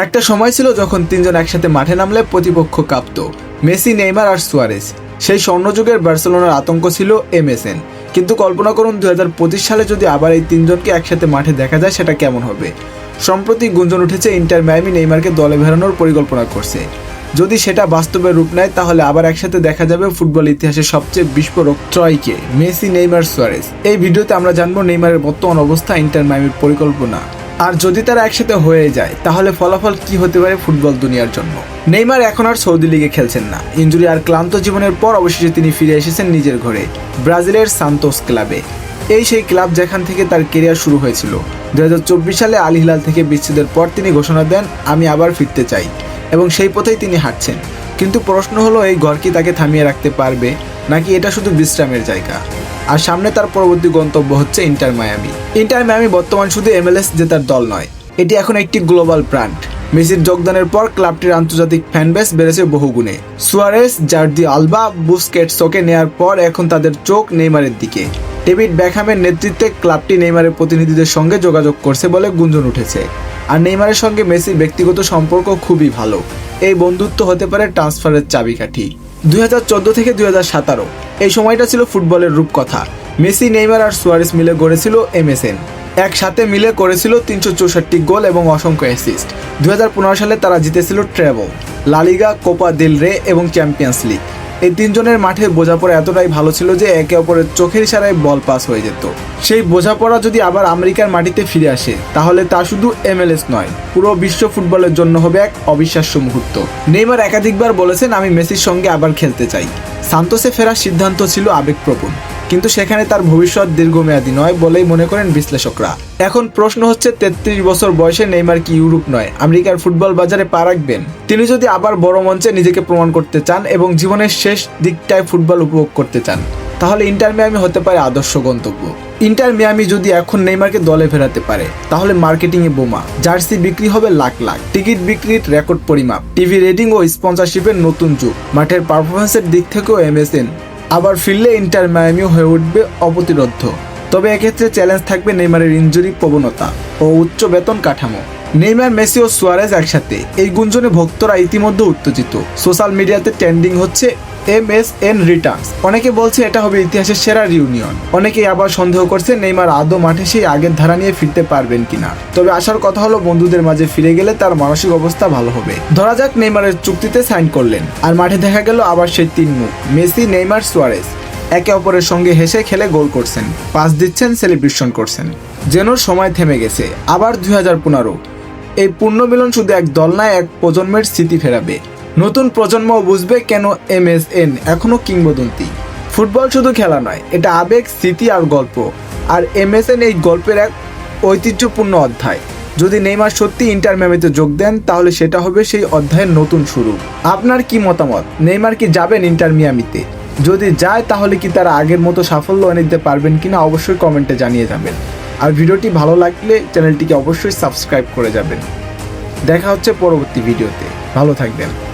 একটা সময় ছিল যখন তিনজন একসাথে মাঠে নামলে প্রতিপক্ষ কাঁপত, মেসি, নেইমার আর সুয়ারেস সেই স্বর্ণযুগের বার্সেলোনার আতঙ্ক ছিল এমএসএন। কিন্তু কল্পনা করুন দু হাজার পঁচিশ সালে যদি আবার এই তিনজনকে একসাথে মাঠে দেখা যায়, সেটা কেমন হবে? সম্প্রতি গুঞ্জন উঠেছে, ইন্টার মায়ামি নেইমারকে দলে ভেড়ানোর পরিকল্পনা করছে। যদি সেটা বাস্তবে রূপ নেয়, তাহলে আবার একসাথে দেখা যাবে ফুটবল ইতিহাসের সবচেয়ে বিস্ফোরক ট্রয়কে, মেসি, নেইমার সুয়ারেস এই ভিডিওতে আমরা জানব নেইমারের বর্তমান অবস্থা, ইন্টার মায়ামির পরিকল্পনা। আর যদি তারা একসাথে হয়ে যায়, তাহলে ফলাফল কি হতে পারে ফুটবল দুনিয়ার জন্য? নেইমার এখন আর সৌদি লিগে খেলছেন না। ইঞ্জুরি আর ক্লান্ত জীবনের পর অবশেষে তিনি ফিরে এসেছেন নিজের ঘরে, ব্রাজিলের সান্তোস ক্লাবে। এই সেই ক্লাব যেখান থেকে তার কেরিয়ার শুরু হয়েছিল। দুই হাজার চব্বিশ সালে আল হিলাল থেকে বিচ্ছেদের পর তিনি ঘোষণা দেন, আমি আবার ফিরতে চাই। এবং সেই পথেই তিনি হাঁটছেন। কিন্তু প্রশ্ন হলো, এই ঘর কি তাকে থামিয়ে রাখতে পারবে? নাকি এটা শুধু বিশ্রামের জায়গা? আর সামনে তার পরবর্তী গন্তব্য হচ্ছে ইন্টার মায়ামি। ইন্টার মায়ামি বর্তমান শুধু এমএলএস জেতার দল নয়, এটি এখন একটি গ্লোবাল ব্র্যান্ড। মেসির যোগদানের পর ক্লাবটির আন্তর্জাতিক ফ্যানবেস বেড়েছে বহুগুণে। সুয়ারেস, জার্দি আলবা, বুসকেটসকে নেয়ার পর এখন তাদের চোখ নেইমারের দিকে। ডেভিড ব্যাকহামের নেতৃত্বে ক্লাবটি নেইমারের প্রতিনিধিদের সঙ্গে যোগাযোগ করছে বলে গুঞ্জন উঠেছে। আর নেইমারের সঙ্গে মেসির ব্যক্তিগত সম্পর্ক খুবই ভালো। এই বন্ধুত্ব হতে পারে ট্রান্সফারের চাবিকাঠি। দুই হাজার চোদ্দ থেকে দুই এই সময়টা ছিল ফুটবলের রূপকথা। মেসি, নেইমার আর সুয়ারেস মিলে গড়েছিল এমএসএন। একসাথে মিলে করেছিল তিনশো চৌষট্টি গোল এবং অসংখ্য অ্যাসিস্ট। দুই হাজার পনেরো সালে তারা জিতেছিল ট্রেবল লালিগা কোপা দিল রে এবং চ্যাম্পিয়ন্স লিগ। এই তিনজনের মাঠে বোঝাপড়া এতটাই ভালো ছিল যে একে অপরের চোখের ইশারায় বল পাস হয়ে যেত। সেই বোঝাপড়া যদি আবার আমেরিকার মাটিতে ফিরে আসে, তাহলে তা শুধু এমএলএস নয়, পুরো বিশ্ব ফুটবলের জন্য হবে এক অবিশ্বাস্য মুহূর্ত। নেইমার একাধিকবার বলেছেন, আমি মেসির সঙ্গে আবার খেলতে চাই। সান্তোসে ফেরার সিদ্ধান্ত ছিল আবেগপ্রবণ। কিন্তু সেখানে তার ভবিষ্যৎ দীর্ঘমেয়াদী নয় বলেই মনে করেন বিশ্লেষকরা। এখন প্রশ্ন হচ্ছে, তেত্রিশ বছর বয়সে নেইমার কি ইউরোপ নয়? আমেরিকার ফুটবল বাজারে পা রাখবেন? তিনি যদি আবার বড় মঞ্চে নিজেকে প্রমাণ করতে চান এবং জীবনের শেষ দিকটায় ফুটবল উপভোগ করতে চান, তাহলে ইন্টার মিয়ামি হতে পারে আদর্শ গন্তব্য। ইন্টার মিয়ামি যদি এখন নেইমারকে দলে ফেরাতে পারে, তাহলে মার্কেটিংয়ে বোমা, জার্সি বিক্রি হবে লাখ লাখ। টিকিট বিক্রির রেকর্ড পরিমাপ, টিভি রেটিং ও স্পন্সরশিপের নতুন যুগ। মাঠের পারফরমেন্সের দিক থেকেও এমএসএন আবার ফিরলে ইন্টার মায়ামিও হয়ে উঠবে অপ্রতিরোধ্য। তবে এক্ষেত্রে চ্যালেঞ্জ থাকবে নেইমারের ইঞ্জুরি প্রবণতা ও উচ্চ বেতন কাঠামো। নেইমার, মেসি ও সুয়ারেজ একসাথে। এই গুঞ্জনে ভক্তরা ইতিমধ্যে উত্তেজিত। সোশ্যাল মিডিয়াতে ট্রেন্ডিং হচ্ছে এম এস এন রিটার্নস অনেকে বলছে এটা হবে ইতিহাসের সেরা রিউনিয়ন অনেকেই আবার সন্দেহ করছে নেইমার আদৌ মাঠে সেই আগের ধারা নিয়ে ফিরতে পারবেন কিনা। তবে আসার কথা হলো বন্ধুদের মাঝে ফিরে গেলে তার মানসিক অবস্থা ভালো হবে। ধরা যাক নেইমারের চুক্তিতে সাইন করলেন। আর মাঠে দেখা গেল আবার সেই তিন মুখ, মেসি, নেইমার, সুয়ারেজ। একে অপরের সঙ্গে হেসে খেলে গোল করছেন, পাস দিচ্ছেন, সেলিব্রেশন করছেন। যেন সময় থেমে গেছে। আবার দুই হাজার পনেরো। এই পুণ্যমিলন শুধু এক দল নয় এক প্রজন্মের স্মৃতি ফেরাবে। নতুন প্রজন্ম বুঝবে কেন এমএসএন এখনও কিংবদন্তি। ফুটবল শুধু খেলা নয়, এটা আবেগ, স্মৃতি আর গল্প। আর এমএসএন এই গল্পের এক ঐতিহ্যপূর্ণ অধ্যায়। যদি নেইমার সত্যি ইন্টার ম্যামিতে যোগ দেন, তাহলে সেটা হবে সেই অধ্যায়ের নতুন শুরু। আপনার কি মতামত? নেইমার কি যাবেন ইন্টার মিয়ামিতে? যদি যায়, তাহলে কি তারা আগের মতো সাফল্য এনে দিতে পারবেন কিনা অবশ্যই কমেন্টে জানিয়ে যাবেন। আর ভিডিওটি ভালো লাগলে চ্যানেলটিকে অবশ্যই সাবস্ক্রাইব করে যাবেন। দেখা হচ্ছে পরবর্তী ভিডিওতে। ভালো থাকবেন।